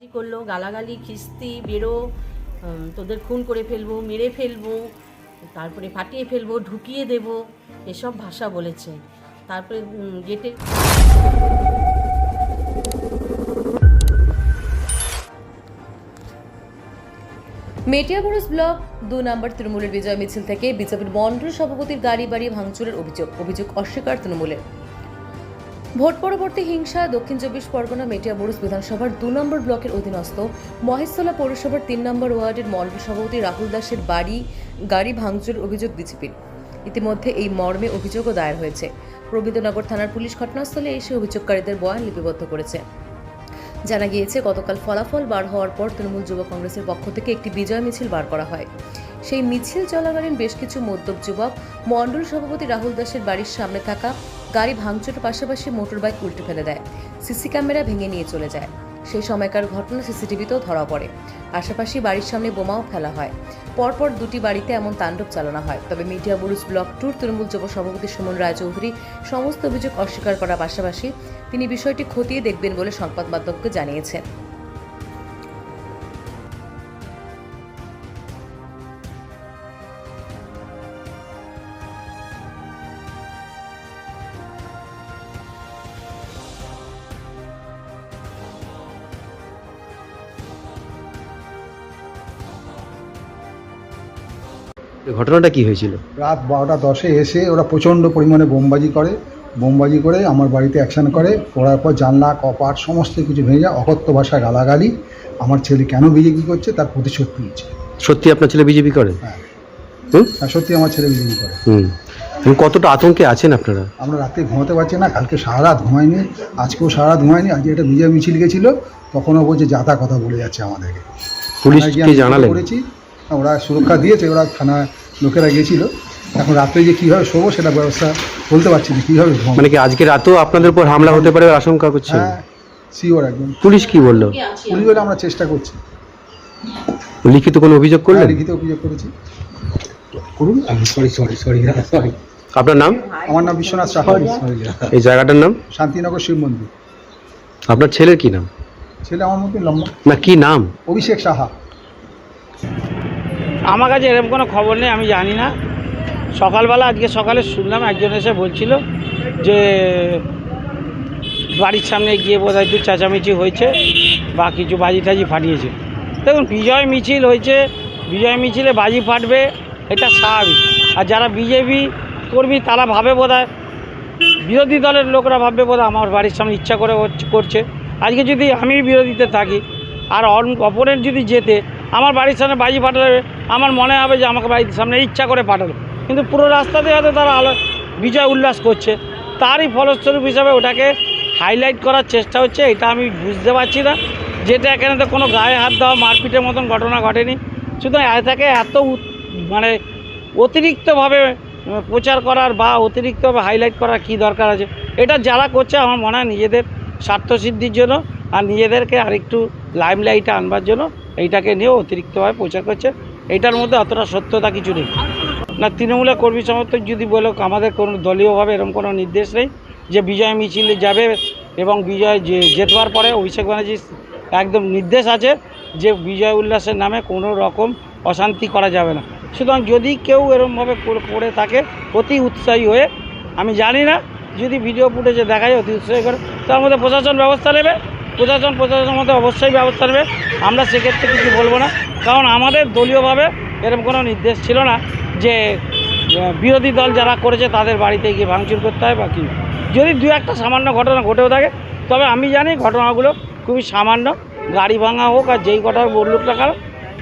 করল? গালাগালি, খিস্তি, বেরো তোদের খুন করে ফেলব, মেরে ফেলব, তারপরে ফাটিয়ে ফেলব, ঢুকিয়ে দেব, এসব ভাষা বলেছে। তারপরে গেটে মেটিয়াবুরুজ ব্লক দু নম্বর তৃণমূলের বিজয় মিছিল থেকে বিজেপির মন্ডল সভাপতির গাড়ি বাড়ি ভাঙচুরের অভিযোগ। অভিযোগ অস্বীকার তৃণমূলের। ভোট পরবর্তী হিংসা, দক্ষিণ চব্বিশ পরগনা মেটিয়াবুরুজ বিধানসভার দু নম্বর ব্লকের অধীনস্থ মহেশতলা পৌরসভার তিন নম্বর ওয়ার্ডের মন্ডল সভাপতি রাহুল দাসের বাড়ি, গাড়ি ভাঙচুরের অভিযোগ বিজেপির। ইতিমধ্যে এই মর্মে অভিযোগও দায়ের হয়েছে। রবীন্দ্রনগর থানার পুলিশ ঘটনাস্থলে এসে অভিযোগকারীদের বয়ান লিপিবদ্ধ করেছে। জানা গিয়েছে, গতকাল ফলাফল বার হওয়ার পর তৃণমূল যুব কংগ্রেসের পক্ষ থেকে একটি বিজয় মিছিল বার করা হয়। সেই মিছিল চলাকালীন বেশ কিছু মদ্যপ যুবক, মণ্ডল সভাপতি রাহুল দাসের বাড়ির সামনে থাকা গাড়ি ভাঙচুরের পাশাপাশি মোটরবাইক উল্টে ফেলে দেয়। সিসি ক্যামেরা ভেঙে নিয়ে চলে যায়। সেই সময়কার ঘটনা সিসিটিভিতেও ধরা পড়ে। পাশাপাশি বাড়ির সামনে বোমাও ফেলা হয়। পরপর দুটি বাড়িতে এমন তাণ্ডব চালানো হয়। তবে মিডিয়া বুরুজ ব্লক ট্যুর তৃণমূল যুব সভাপতি সুমন রায়চৌধুরী সমস্ত অভিযোগ অস্বীকার করার পাশাপাশি তিনি বিষয়টি খতিয়ে দেখবেন বলে সংবাদ মাধ্যমকে জানিয়েছেন। ঘটনাটা কি হয়েছিল? রাত বারোটা দশে এসে ওরা প্রচণ্ড পরিমাণে বোমবাজি করে। বোমবাজি করে আমার বাড়িতে অ্যাকশন করে। করার পর জানলা কপাট সমস্ত কিছু ভেঙে যায়। অকথ্য ভাষায় গালাগালি। আমার ছেলে কেন বিজেপি করছে? তার প্রতিশোধ নিয়েছে। সত্যি আপনার ছেলে বিজেপি করে? হ্যাঁ। হুম? সত্যি আমার ছেলে বিজেপি করে। হুম। কতটা আতঙ্কে আছেন আপনারা? আমরা রাতে ঘুমাতে পারছি না। কালকে সারা রাত ঘুমাইনি। আজকেও সারা রাত ঘুমাইনি। আজকে একটা বিজয় মিছিল গেছিল। তখনও বলছে যাতা কথা বলে যাচ্ছে আমাদেরকে। পুলিশকে আমি জানালেন? করেছি ওরা সুরক্ষা দিয়েছে ওরা থানা লোকেরা গেছিল এখন রাত্রে যে কীভাবে শোবো সেটা ব্যবস্থা বলতে পারছি না কীভাবে মানে কি আজকে রাতেও আপনাদের উপর হামলা হতে পারে আশঙ্কা করছে হ্যাঁ শিওর একদম। পুলিশ কি বলল? পুলিশ বলে আমরা চেষ্টা করছি। লিখিত কোনো অভিযোগ করলেন? হ্যাঁ, লিখিত অভিযোগ করেছি। করুন সরি সরি সরি সরি আপনার নাম? আমার নাম বিশ্বনাথ সাহা। এই জায়গাটার নাম? শান্তিনগর শিব মন্দির। আপনার ছেলের কি নাম? ছেলে আমার মধ্যে লম্বা। না কি নাম? অভিষেক সাহা। আমার কাছে এরকম কোনো খবর নেই, আমি জানি না। সকালবেলা, আজকে সকালে শুনলাম, একজন এসে বলছিল যে বাড়ির সামনে গিয়ে বোধহয় একটু চেঁচামেচি হয়েছে, বা কিছু বাজি টাজি ফাটিয়েছে। দেখুন, বিজয় মিছিল হয়েছে, বিজয় মিছিলে বাজি ফাটবে, এটা স্বাভাবিক। আর যারা বিজেপি কর্মী, তারা ভাবে বোধ বিরোধী দলের লোকরা ভাববে বোধ আমার বাড়ির সামনে ইচ্ছা করে করছে। আজকে যদি আমি বিরোধীতে থাকি, আর অপরের যদি যেতে আমার বাড়ির সামনে বাজি ফাটাবে আমার মনে হবে যে আমাকে বাড়ির সামনে ইচ্ছা করে পাঠালো। কিন্তু পুরো রাস্তাতে হয়তো তারা আলো বিজয় উল্লাস করছে। তারই ফলস্বরূপ হিসাবে ওটাকে হাইলাইট করার চেষ্টা হচ্ছে, এটা আমি বুঝতে পারছি না। যেটা এখানে তো কোনো গায়ে হাত দেওয়া, মারপিটের মতন ঘটনা ঘটেনি। সুতরাং এটাকে এত মানে অতিরিক্তভাবে প্রচার করার বা অতিরিক্তভাবে হাইলাইট করার কি দরকার আছে? এটা যারা করছে, আমার মনে হয় নিজেদের স্বার্থসিদ্ধির জন্য। আর নিজেদেরকে আরেকটু লাইমলাইটে আনবার জন্য এইটাকে নিয়েও অতিরিক্তভাবে প্রচার করছে। এইটার মধ্যে অতটা সত্যতা কিছু নেই। না, তৃণমূলের কর্মী সমর্থক যদি বলো, আমাদের কোনো দলীয়ভাবে এরকম কোনো নির্দেশ নেই যে বিজয় মিছিলে যাবে এবং বিজয় যে জেতবার পরে অভিষেক ব্যানার্জির একদম নির্দেশ আছে যে বিজয় উল্লাসের নামে কোনো রকম অশান্তি করা যাবে না। সুতরাং যদি কেউ এরকমভাবে করে- করে থাকে, অতি উৎসাহী হয়ে, আমি জানি না, যদি ভিডিও ফুটেজে দেখা যায় অতি উৎসাহী করে, তার মধ্যে প্রশাসন ব্যবস্থা নেবে। প্রশাসন, প্রশাসনের মধ্যে অবশ্যই ব্যবস্থা নেবে। আমরা সেক্ষেত্রে কিছু বলব না। কারণ আমাদের দলীয়ভাবে এরকম কোনো নির্দেশ ছিল না যে বিরোধী দল যারা করেছে তাদের বাড়িতে গিয়ে ভাঙচুর করতে হয় বা কী। যদি দু একটা সামান্য ঘটনা ঘটেও থাকে, তবে আমি জানি ঘটনাগুলো খুবই সামান্য। গাড়ি ভাঙা হোক আর যেই কথা বললুক না কারণ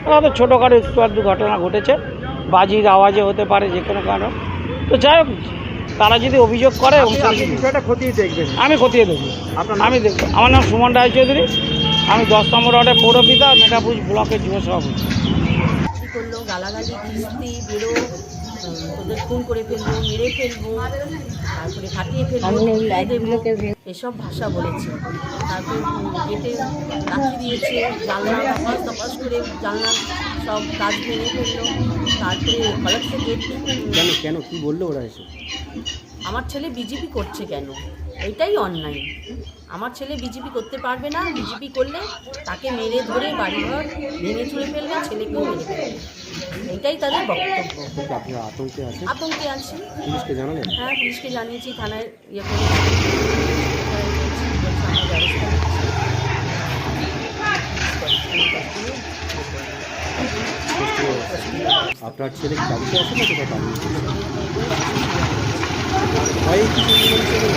হয়তো ছোটোখাটো একটু আধটু ঘটনা ঘটেছে। বাজির আওয়াজে হতে পারে যে কোনো কারণ। তো যাই হোক তারা যদি অভিযোগ করে বিষয়টা খতিয়ে দেখবেন। আমি খতিয়ে দেখি আমি দেখব। আমার নাম সুমন রায়চৌধুরী আমি দশ নম্বর ওয়ার্ডের পৌরপিতা মেটাপুজ ব্লকের যুব সভাপতি। করল গালাগালি বেরো তোদের খুন করে ফেলব মেরে ফেলব তারপরে ফাটিয়ে ফেলব এসব ভাষা বলেছে। তারপরে গেটে লাঠি দিয়েছে জানলা তপাস তপাস করে জানলা সব কাজ ভেঙে ফেলল। তারপরে কলেজে গেট কেন কেন কি বলল ওরা এসে আমার ছেলে বিজেপি করছে কেন? এটাই অন্যায়। আমার ছেলে বিজেপি করতে পারবে না বিজেপি করলে তাকে মেরে ধরে বাড়িঘর ভেঙে চুড়ে ফেলবে ছেলেকেও মেরে ফেলবে। এটাই তাদের বক্তব্য। আপনারা আতঙ্কে আছেন? আতঙ্কে আছি। পুলিশকে জানালেন? হ্যাঁ পুলিশকে জানিয়েছি থানায় ইয়ে করে আপনার ছেলে কি বাড়িতে আছে না কোথাও পালিয়ে ভয়ে কিছু বলছে না?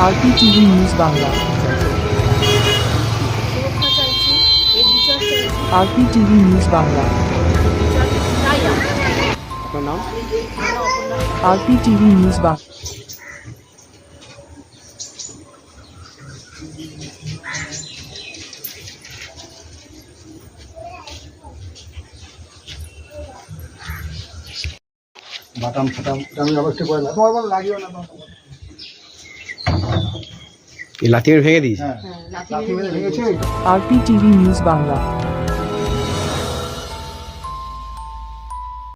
News Bangla. বিচার চাই আমরা আপনার নাম আমরা অপর্ণা RPTV News Bangla. বাটাম ফাটাম আমি অবশ্যই করে না তোমার বলো লাগিও না লাথি ভেঙে দিয়েছে। হ্যাঁ। হ্যাঁ লাথি নিউজ মেরে